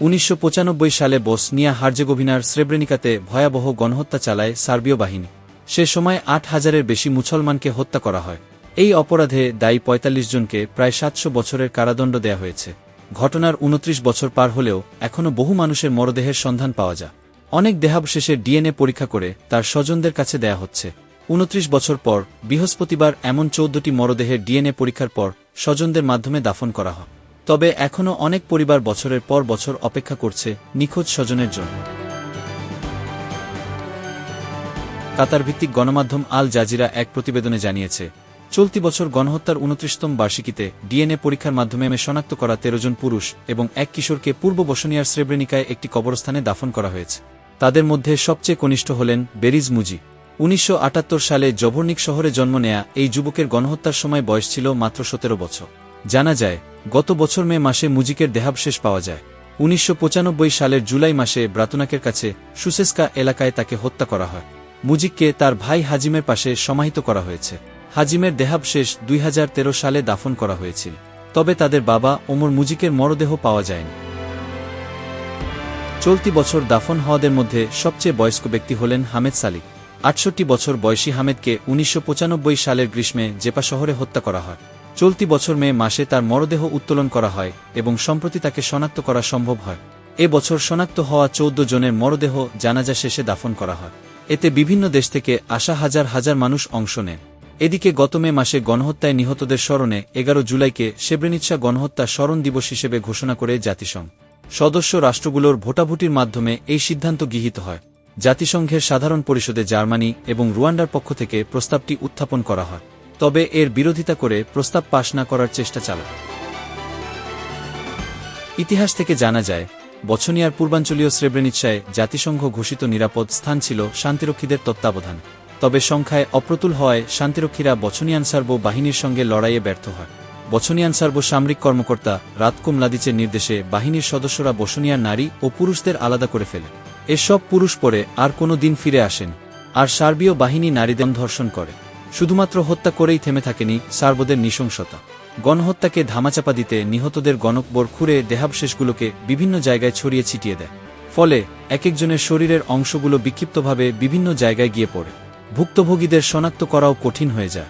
উনিশশো পঁচানব্বই সালে বসনিয়া হার্জেগোভিনার স্রেব্রেনিকাতে ভয়াবহ গণহত্যা চালায় সার্বীয় বাহিনী। সে সময় আট হাজারের বেশি মুসলমানকে হত্যা করা হয়। এই অপরাধে দায়ী ৪৫ জনকে প্রায় সাতশো বছরের কারাদণ্ড দেয়া হয়েছে। ঘটনার উনত্রিশ বছর পার হলেও এখনও বহু মানুষের মরদেহের সন্ধান পাওয়া যায়। অনেক দেহাবশেষের ডিএনএ পরীক্ষা করে তার স্বজনদের কাছে দেয়া হচ্ছে। উনত্রিশ বছর পর বৃহস্পতিবার এমন চৌদ্দটি মরদেহের ডিএনএ পরীক্ষার পর স্বজনদের মাধ্যমে দাফন করা হয়। তবে এখনও অনেক পরিবার বছরের পর বছর অপেক্ষা করছে নিখোঁজ স্বজনের জন্য। কাতার ভিত্তিক গণমাধ্যম আল জাজিরা এক প্রতিবেদনে জানিয়েছে, চলতি বছর গণহত্যার উনত্রিশতম বার্ষিকীতে ডিএনএ পরীক্ষার মাধ্যমে শনাক্ত করা তেরো জন পুরুষ এবং এক কিশোরকে পূর্ব বসনিয়ার শ্রেব্রেনিকায় একটি কবরস্থানে দাফন করা হয়েছে। তাদের মধ্যে সবচেয়ে কনিষ্ঠ হলেন বেরিজ মুজি। উনিশশো আটাত্তর সালে জভর্নিক শহরে জন্ম নেয়া এই যুবকের গণহত্যার সময় বয়স ছিল মাত্র সতেরো বছর। জানা যায় গত বছর মে মাসে মুজিকের দেহাবশেষ পাওয়া যায়। উনিশশো পঁচানব্বই সালের জুলাই মাসে ব্রাতুনাকের কাছে সুসেস্কা এলাকায় তাকে হত্যা করা হয়। মুজিককে তার ভাই হাজিমের পাশে সমাহিত করা হয়েছে। হাজিমের দেহাবশেষ দুই হাজার তেরো সালে দাফন করা হয়েছিল। তবে তাদের বাবা ওমর মুজিকের মরদেহ পাওয়া যায়নি। চলতি বছর দাফন হওয়াদের মধ্যে সবচেয়ে বয়স্ক ব্যক্তি হলেন হামেদ সালিক। আটষট্টি বছর বয়সী হামেদকে উনিশশো পঁচানব্বই সালের গ্রীষ্মে জেপা শহরে হত্যা করা হয়। চলতি বছর মে মাসে তার মরদেহ উত্তোলন করা হয় এবং সম্প্রতি তাকে শনাক্ত করা সম্ভব হয়। এ বছর শনাক্ত হওয়া চৌদ্দ জনের মরদেহ জানাজা শেষে দাফন করা হয়। এতে বিভিন্ন দেশ থেকে আসা হাজার হাজার মানুষ অংশ নেন। এদিকে গত মে মাসে গণহত্যায় নিহতদের স্মরণে এগারো জুলাইকে সেব্রেনিৎসা গণহত্যা স্মরণ দিবস হিসেবে ঘোষণা করে জাতিসংঘ। সদস্য রাষ্ট্রগুলোর ভোটাভুটির মাধ্যমে এই সিদ্ধান্ত গৃহীত হয়। জাতিসংঘের সাধারণ পরিষদে জার্মানি এবং রুয়ান্ডার পক্ষ থেকে প্রস্তাবটি উত্থাপন করা হয়। তবে এর বিরোধিতা করে প্রস্তাব পাশ না করার চেষ্টা চালায়। ইতিহাস থেকে জানা যায়, বছনিয়ার পূর্বাঞ্চলীয় শ্রেব্রেনিৎসায় জাতিসংঘ ঘোষিত নিরাপদ স্থান ছিল শান্তিরক্ষীদের তত্ত্বাবধান। তবে সংখ্যায় অপ্রতুল হওয়ায় শান্তিরক্ষীরা বছনিয়ান সার্ব বাহিনীর সঙ্গে লড়াইয়ে ব্যর্থ হয়। বছনিয়ান সার্ব সামরিক কর্মকর্তা রাতকুম লাদিচের নির্দেশে বাহিনীর সদস্যরা বসনিয়ার নারী ও পুরুষদের আলাদা করে ফেলে। এসব পুরুষ পরে আর কোনো দিন ফিরে আসেন। আর সার্বীয় বাহিনী নারীদের ধর্ষণ করে। শুধুমাত্র হত্যা করেই থেমে থাকেনি সার্বদের নৃশংসতা। গণহত্যাকে ধামাচাপা দিতে নিহতদের গণকবর খুঁড়ে দেহাবশেষগুলোকে বিভিন্ন জায়গায় ছড়িয়ে ছিটিয়ে দেয়। ফলে এক একজনের শরীরের অংশগুলো বিক্ষিপ্তভাবে বিভিন্ন জায়গায় গিয়ে পড়ে। ভুক্তভোগীদের শনাক্ত করাও কঠিন হয়ে যায়।